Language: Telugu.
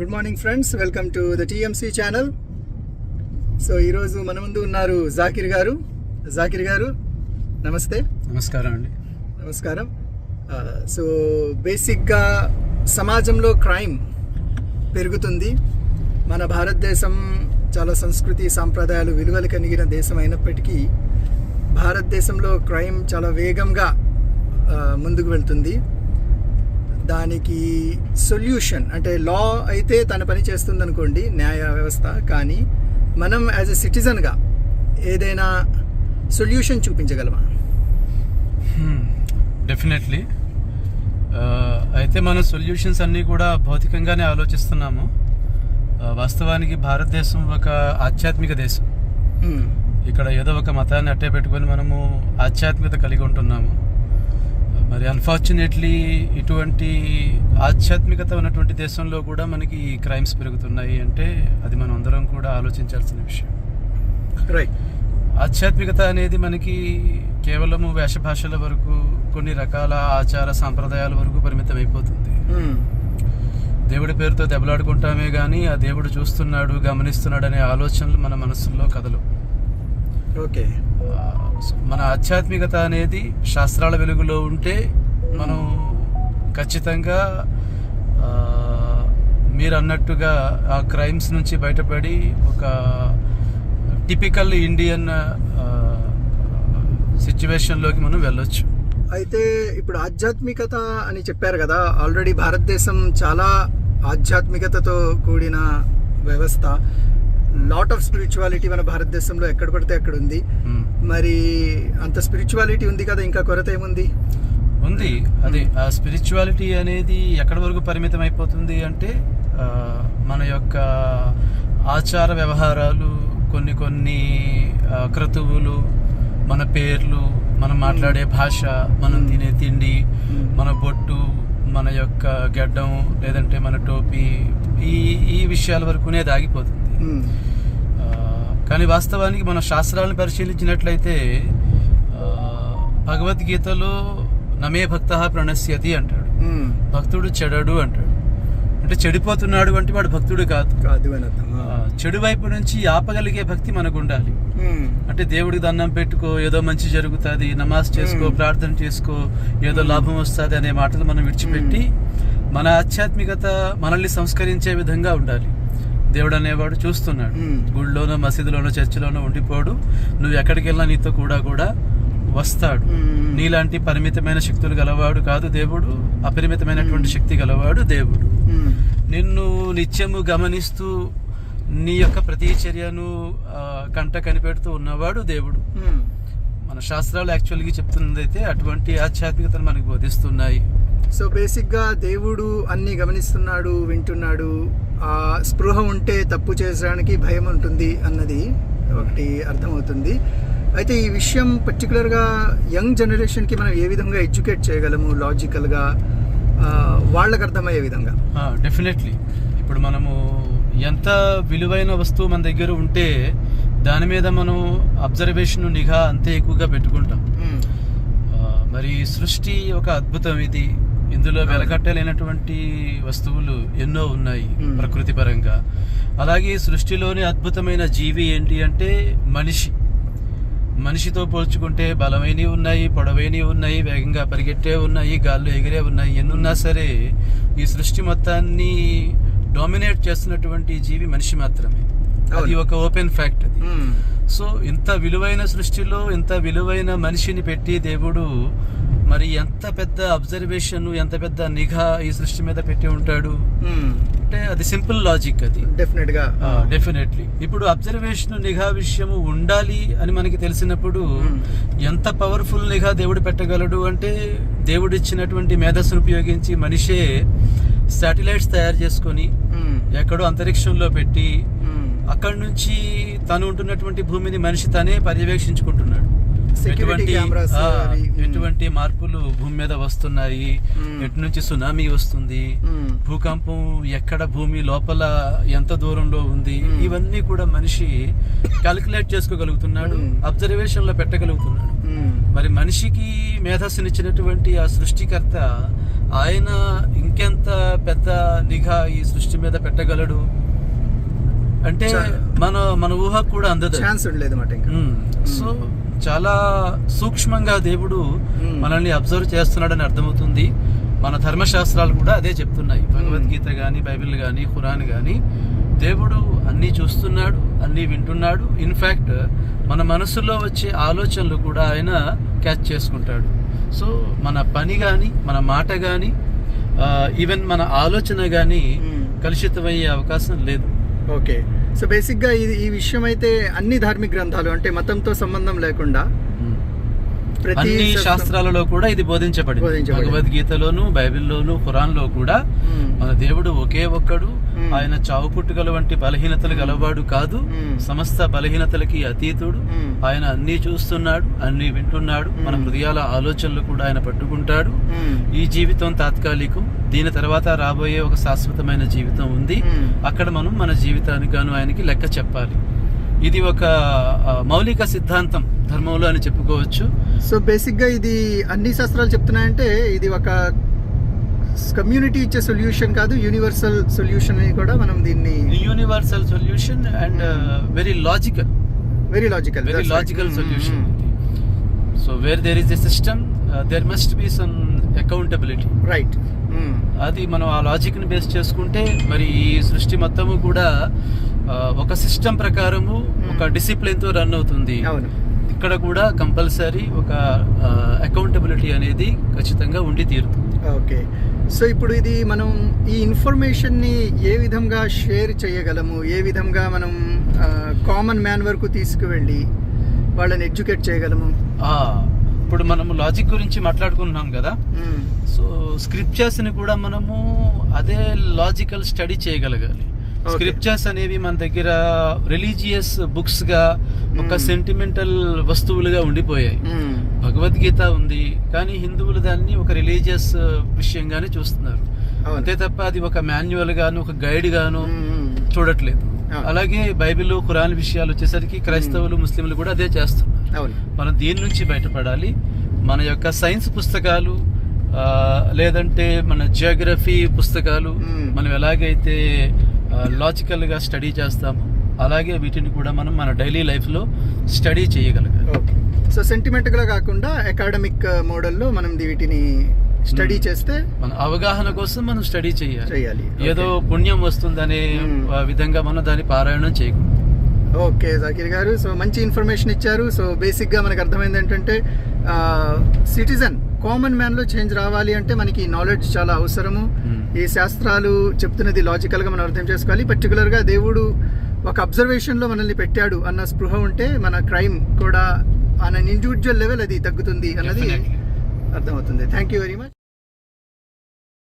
Good morning friends welcome to the TMC channel so ఈరోజు మన ముందు ఉన్నారు జాకిర్ గారు. జాకిర్ గారు నమస్తే. నమస్కారం అండి. నమస్కారం. సో బేసిక్గా సమాజంలో క్రైమ్ పెరుగుతుంది. మన భారతదేశం చాలా సంస్కృతి సాంప్రదాయాలు విలువలు కలిగిన దేశం అయినప్పటికీ భారతదేశంలో క్రైమ్ చాలా వేగంగా ముందుకు వెళ్తుంది. దానికి సొల్యూషన్ అంటే లా అయితే తన పని చేస్తుంది అనుకోండి న్యాయ వ్యవస్థ. కానీ మనం యాజ్ ఎ సిటిజన్గా ఏదైనా సొల్యూషన్ చూపించగలమా? డెఫినెట్లీ అయితే మన సొల్యూషన్స్ అన్నీ కూడా భౌతికంగానే ఆలోచిస్తున్నాము. ఆ, వాస్తవానికి భారతదేశం ఒక ఆధ్యాత్మిక దేశం. Hmm. ఇక్కడ ఏదో ఒక మతాన్ని అట్టే పెట్టుకొని మనము ఆధ్యాత్మికత కలిగి ఉంటున్నాము. మరి అన్ఫార్చునేట్లీ ఇటువంటి ఆధ్యాత్మికత ఉన్నటువంటి దేశంలో కూడా మనకి క్రైమ్స్ పెరుగుతున్నాయి అంటే అది మనం అందరం కూడా ఆలోచించాల్సిన విషయం. రైట్ ఆధ్యాత్మికత అనేది మనకి కేవలము వేషభాషల వరకు కొన్ని రకాల ఆచార సాంప్రదాయాల వరకు పరిమితం అయిపోతుంది Hmm. దేవుడి పేరుతో దెబ్బలాడుకుంటామే కానీ ఆ దేవుడు చూస్తున్నాడు గమనిస్తున్నాడు అనే ఆలోచనలు మన మనసుల్లో కదలు ఓకే మన ఆధ్యాత్మికత అనేది శాస్త్రాల వెలుగులో ఉంటే మనం ఖచ్చితంగా మీరు అన్నట్టుగా ఆ క్రైమ్స్ నుంచి బయటపడి ఒక టిపికల్ ఇండియన్ సిచ్యువేషన్లోకి మనం వెళ్ళొచ్చు. అయితే ఇప్పుడు ఆధ్యాత్మికత అని చెప్పారు కదా ఆల్రెడీ భారతదేశం చాలా ఆధ్యాత్మికతతో కూడిన వ్యవస్థ. లాట్ ఆఫ్ స్పిరిచువాలిటీ మన భారతదేశంలో ఎక్కడ పడితే అక్కడ ఉంది. మ్మ్. మరి అంత స్పిరిచువాలిటీ ఉంది కదా ఇంకా కొరత ఏముంది? ఉంది. అది ఆ స్పిరిచువాలిటీ అనేది ఎక్కడి వరకు పరిమితం అయిపోతుంది అంటే మన యొక్క ఆచార వ్యవహారాలు కొన్ని కొన్ని క్రతువులు మన పేర్లు మనం మాట్లాడే భాష మనం తినే తిండి మన బొట్టు మన యొక్క గడ్డం లేదంటే మన టోపీ ఈ ఈ విషయాల వరకునే దాగిపోతుంది. కానీ వాస్తవానికి మన శాస్త్రాలను పరిశీలించినట్లయితే భగవద్గీతలో నమే భక్త ప్రణశ్యతి అంటాడు. భక్తుడు చెడడు అంటాడు. అంటే చెడిపోతున్నాడు అంటే వాడు భక్తుడు కాదు. కాదు చెడు వైపు నుంచి ఆపగలిగే భక్తి మనకు ఉండాలి. అంటే దేవుడికి దండం పెట్టుకో ఏదో మంచి జరుగుతుంది నమాజ్ చేసుకో. ప్రార్థన చేసుకో ఏదో లాభం వస్తుంది అనే మాటలు మనం విడిచిపెట్టి మన ఆధ్యాత్మికత మనల్ని సంస్కరించే విధంగా ఉండాలి. దేవుడు అనేవాడు చూస్తున్నాడు మ్మ్. గుళ్ళోనో మసీదులోనో చర్చిలోనో ఉండిపోడు నువ్వు ఎక్కడికి వెళ్ళినా నీతో కూడా కూడా వస్తాడు మ్మ్. నీలాంటి పరిమితమైన శక్తులు గలవాడు కాదు దేవుడు అపరిమితమైనటువంటి శక్తి గలవాడు దేవుడు. నిన్ను నిత్యము గమనిస్తూ నీ యొక్క ప్రతి చర్యను కంట కనిపెడుతూ ఉన్నవాడు దేవుడు. మన శాస్త్రాలు యాక్చువల్గా చెప్తున్నది అయితే అటువంటి ఆధ్యాత్మికతను మనకు బోధిస్తున్నాయి సో బేసిక్గా దేవుడు అన్ని గమనిస్తున్నాడు వింటున్నాడు స్పృహ ఉంటే తప్పు చేయడానికి భయం ఉంటుంది అన్నది ఒకటి అర్థమవుతుంది. అయితే ఈ విషయం పర్టికులర్గా యంగ్ జనరేషన్కి మనం ఏ విధంగా ఎడ్యుకేట్ చేయగలము? లాజికల్గా వాళ్ళకి అర్థమయ్యే విధంగా. డెఫినెట్లీ. ఇప్పుడు మనము ఎంత విలువైన వస్తువు మన దగ్గర ఉంటే దాని మీద మనం అబ్జర్వేషన్ నిఘా అంతే ఎక్కువగా పెట్టుకుంటాం. మరి సృష్టి ఒక అద్భుతం ఇది. ఇందులో వెలకట్టలేనటువంటి వస్తువులు ఎన్నో ఉన్నాయి. ప్రకృతి పరంగా అలాగే సృష్టిలోని అద్భుతమైన జీవి ఏంటి అంటే మనిషి మనిషితో పోల్చుకుంటే బలమైనవి ఉన్నాయి పొడవైనవి ఉన్నాయి వేగంగా పరిగెట్టే ఉన్నాయి గాల్లో ఎగిరే ఉన్నాయి ఎన్నున్నా సరే ఈ సృష్టి మొత్తాన్ని డామినేట్ చేస్తున్నటువంటి జీవి మనిషి మాత్రమే అది. ఒక ఓపెన్ ఫ్యాక్ట్ అది. సో ఇంత విలువైన సృష్టిలో ఇంత విలువైన మనిషిని పెట్టి దేవుడు మరి ఎంత పెద్ద అబ్జర్వేషన్ ఎంత పెద్ద నిఘా ఈ సృష్టి మీద పెట్టి ఉంటాడు మ్మ్. అంటే అది సింపుల్ లాజిక్ అది డెఫినెట్గా డెఫినెట్లీ ఇప్పుడు అబ్జర్వేషన్ నిఘా విషయము ఉండాలి అని మనకి తెలిసినప్పుడు Hmm. ఎంత పవర్ఫుల్ నిఘా దేవుడు పెట్టగలడు అంటే దేవుడు ఇచ్చినటువంటి మేధస్సును ఉపయోగించి మనిషే శాటిలైట్స్ తయారు చేసుకొని మ్మ్. ఎక్కడో అంతరిక్షంలో పెట్టి. అక్కడి నుంచి తను ఉంటున్నటువంటి భూమిని మనిషి తనే పర్యవేక్షించుకుంటున్నాడు ఎటువంటి. ఎటువంటి మార్పులు భూమి మీద వస్తున్నాయి. ఎటు నుంచి సునామీ వస్తుంది. భూకంపం ఎక్కడ భూమి లోపల ఎంత దూరంలో ఉంది. ఇవన్నీ కూడా మనిషి క్యాలిక్యులేట్ చేసుకోగలుగుతున్నాడు. అబ్జర్వేషన్లో పెట్టగలుగుతున్నాడు. మరి మనిషికి మేధస్సునిచ్చినటువంటి ఆ సృష్టికర్త ఆయన ఇంకెంత పెద్ద నిఘా ఈ సృష్టి మీద పెట్టగలడు అంటే మన మన ఊహ కూడా అందదు ఛాన్స్ ఉండలేదు. సో చాలా సూక్ష్మంగా దేవుడు మ్మ్. మనల్ని అబ్జర్వ్ చేస్తున్నాడని అర్థమవుతుంది. మన ధర్మశాస్త్రాలు కూడా అదే చెప్తున్నాయి. భగవద్గీత కానీ బైబిల్ కానీ ఖురాన్ కానీ దేవుడు అన్నీ చూస్తున్నాడు అన్నీ వింటున్నాడు. ఇన్ఫ్యాక్ట్ మన మనసులో వచ్చే ఆలోచనలు కూడా ఆయన క్యాచ్ చేసుకుంటాడు. సో మన పని కానీ మన మాట కానీ ఈవెన్ మన ఆలోచన కానీ మ్మ్. కలుషితమయ్యే అవకాశం లేదు. ఓకే సో బేసిక్గా ఇది ఈ విషయం అయితే అన్ని ధార్మిక గ్రంథాలు అంటే మతంతో సంబంధం లేకుండా ప్రతి శాస్త్రాలలో కూడా ఇది బోధించబడింది. భగవద్గీతలోను బైబిల్లోను ఖురాన్లో కూడా. మన దేవుడు ఒకే ఒక్కడు. ఆయన చావు పుట్టుకల వంటి బలహీనతలు గలవాడు కాదు. సమస్త బలహీనతలకి అతీతుడు. ఆయన అన్నీ చూస్తున్నాడు అన్నీ వింటున్నాడు మన. హృదయాల ఆలోచనలు కూడా ఆయన పట్టుకుంటాడు. ఈ జీవితం తాత్కాలికం దీని తర్వాత రాబోయే ఒక శాశ్వతమైన జీవితం ఉంది. అక్కడ మనం మన జీవితానికి గాను ఆయనకి లెక్క చెప్పాలి ఇది ఒక మౌలిక సిద్ధాంతం ధర్మంలో అని చెప్పుకోవచ్చు సో బేసిక్గా ఇది అన్ని శాస్త్రాలు చెప్తున్నాయంటే ఇది ఒక కమ్యూనిటీ ఇచ్చే సొల్యూషన్ కాదు యూనివర్సల్ సొల్యూషన్ అని కూడా మనం దీన్ని universal solution and very logical very logical very logical Hmm, solution so where there is a system there must be some accountability right అది మనం ఆ లాజిక్ని బేస్ చేసుకుంటే మరి ఈ సృష్టి మొత్తము కూడా ఆ, ఒక సిస్టమ్ ప్రకారము ఒక Hmm. డిసిప్లిన్తో రన్ అవుతుంది. అవును. ఇక్కడ కూడా కంపల్సరీ ఒక అకౌంటబిలిటీ అనేది ఖచ్చితంగా ఉండి తీరుతుంది. ఓకే. సో ఇప్పుడు ఇది మనం ఈ ఇన్ఫర్మేషన్ని ఏ విధంగా షేర్ చేయగలము? ఏ విధంగా మనం కామన్ మ్యాన్ వరకు తీసుకువెళ్ళి వాళ్ళని ఎడ్యుకేట్ చేయగలము? ఇప్పుడు మనము లాజిక్ గురించి మాట్లాడుకుంటున్నాం కదా. సో స్క్రిప్చర్స్ని కూడా మనము అదే లాజికల్ స్టడీ చేయగలగాలి. స్క్రిప్చర్స్ అనేవి మన దగ్గర రిలీజియస్ బుక్స్గా ఒక Hmm. సెంటిమెంటల్ వస్తువులుగా ఉండిపోయాయి మ్మ్. భగవద్గీత ఉంది కానీ హిందువులు దాన్ని ఒక రిలీజియస్ విషయంగానే చూస్తున్నారు. అంతే తప్ప అది ఒక మాన్యువల్ గాను ఒక గైడ్ గాను మ్మ్. చూడట్లేదు. అలాగే బైబిల్ ఖురాన్ విషయాలు వచ్చేసరికి క్రైస్తవులు ముస్లింలు కూడా అదే చేస్తున్నారు మనం దీని నుంచి బయటపడాలి మన యొక్క సైన్స్ పుస్తకాలు లేదంటే మన జియోగ్రఫీ పుస్తకాలు. మనం ఎలాగైతే లాజికల్గా స్టడీ చేస్తామో. అలాగే వీటిని కూడా మనం మన డైలీ లైఫ్లో స్టడీ చేయగలగాలి. ఓకే. సో సెంటిమెంట్గా కాకుండా అకాడమిక్ మోడల్లో మనం వీటిని స్టడీ మ్మ్. చేస్తే మన అవగాహన కోసం మనం స్టడీ చేయాలి. చేయాలి. ఏదో. పుణ్యం వస్తుందనే. ఆ, విధంగా మనం దాన్ని పారాయణం చేయకూడదు. ఓకే జాకిర్ గారు. సో మంచి ఇన్ఫర్మేషన్ ఇచ్చారు. సో బేసిక్గా మనకు అర్థమైంది ఏంటంటే సిటిజన్ కామన్ మ్యాన్లో చేంజ్ రావాలి అంటే మనకి నాలెడ్జ్ చాలా అవసరము మ్మ్. ఈ శాస్త్రాలు చెప్తున్నది లాజికల్గా మనం అర్థం చేసుకోవాలి పర్టికులర్గా దేవుడు ఒక అబ్జర్వేషన్లో మనల్ని పెట్టాడు అన్న స్పృహ ఉంటే మన క్రైమ్ కూడా ఆన్ అన్ ఇండివిజువల్ లెవెల్ అది తగ్గుతుంది అన్నది. అర్థమవుతుంది థ్యాంక్ యూ వెరీ మచ్